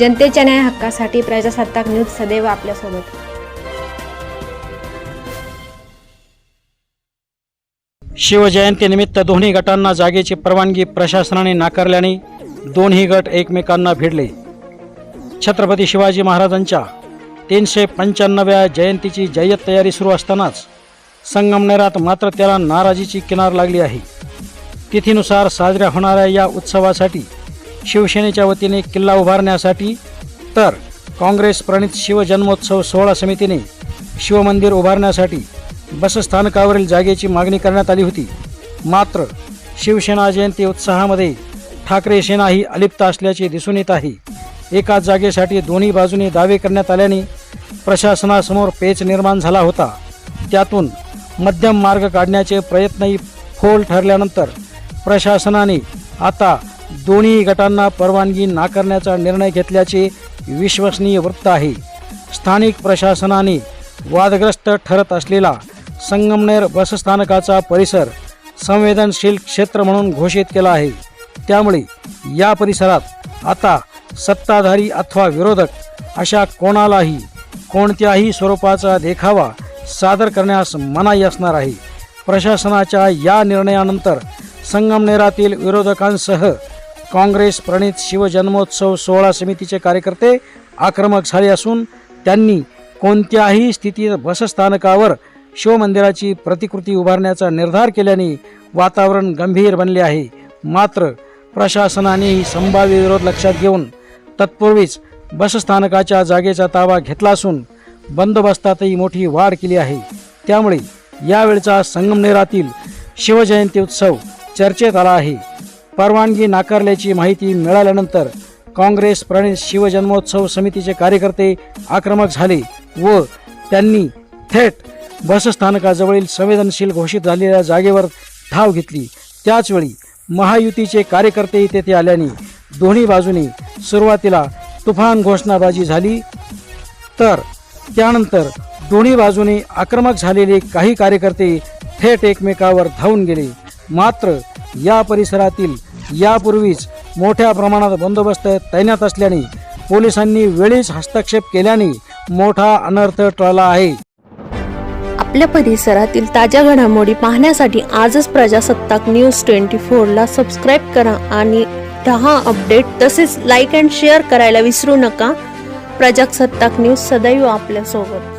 जनतेच्या न्याय हक्कासाठी प्रजासत्ताक न्यूज सदैव आपल्यासोबत. शिवजयंतीनिमित्त दोन्ही गटांना जागेची परवानगी प्रशासनाने नाकारल्याने दोन्ही गट एकमेकांना भिडले. छत्रपती शिवाजी महाराजांच्या तीनशे पंच्याण्णव्या जयंतीची जय्यत तयारी सुरू असतानाच संगमनेरात मात्र त्याला नाराजीची किनार लागली आहे. तिथीनुसार साजऱ्या होणाऱ्या या उत्सवासाठी शिवसेनेच्या वतीने किल्ला उभारण्यासाठी तर काँग्रेस प्रणित शिवजन्मोत्सव सोहळा समितीने शिवमंदिर उभारण्यासाठी बसस्थानकावरील जागेची मागणी करण्यात आली होती. मात्र शिवसेना जयंती उत्साहामध्ये ठाकरे सेना ही अलिप्त असल्याचे दिसून येत आहे. एकाच जागेसाठी दोन्ही बाजूने दावे करण्यात आल्याने प्रशासनासमोर पेच निर्माण झाला होता. त्यातून मध्यम मार्ग काढण्याचे प्रयत्नही फोल ठरल्यानंतर प्रशासनाने आता दोन्ही गटांना परवानगी नाकारण्याचा निर्णय घेतल्याचे विश्वसनीय वृत्त आहे. स्थानिक प्रशासनाने वादग्रस्त ठरत असलेला संगमनेर बसस्थानकाचा परिसर संवेदनशील क्षेत्र म्हणून घोषित केला आहे. त्यामुळे या परिसरात आता सत्ताधारी अथवा विरोधक अशा कोणालाही कोणत्याही स्वरूपाचा देखावा सादर करण्यास मनाई असणार आहे. प्रशासनाच्या या निर्णयानंतर संगमनेरातील विरोधकांसह काँग्रेस प्रणित शिवजन्मोत्सव सोहळा समितीचे कार्यकर्ते आक्रमक झाले असून त्यांनी कोणत्याही स्थितीत बसस्थानकावर शिवमंदिराची प्रतिकृती उभारण्याचा निर्धार केल्याने वातावरण गंभीर बनले आहे. मात्र प्रशासनानेही संभाव्य विरोध लक्षात घेऊन तत्पूर्वीच बसस्थानकाच्या जागेचा ताबा घेतला असून बंदोबस्तातही मोठी वाढ केली आहे. त्यामुळे यावेळचा संगमनेरातील शिवजयंती उत्सव चर्चेत आला आहे. परवानगी नाकारल्याची माहिती मिळाल्यानंतर काँग्रेस प्रणित शिवजन्मोत्सव समितीचे कार्यकर्ते आक्रमक झाले व त्यांनी थेट बसस्थानकाजवळील संवेदनशील घोषित झालेल्या जागेवर धाव घेतली. त्याचवेळी महायुतीचे कार्यकर्तेही तेथे आल्याने दोन्ही बाजूने सुरुवातीला तुफान घोषणाबाजी झाली. तर त्यानंतर दोन्ही बाजूने आक्रमक झालेले काही कार्यकर्ते थेट एकमेकावर धावून गेले. मात्र या परिसरातील यापूर्वीच मोठ्या प्रमाणात बंदोबस्त तैनात असल्याने पोलिसांनी वेळीच हस्तक्षेप केल्याने मोठा अनर्थ टळला आहे. आपल्या परिसरातील ताज्या घडामोडी पाहण्यासाठी आजच प्रजासत्ताक न्यूज ट्वेंटी फोरला सबस्क्राईब करा आणि दहा अपडेट. तसेच लाईक अँड शेअर करायला विसरू नका. प्रजासत्ताक न्यूज सदैव आपल्यासोबत.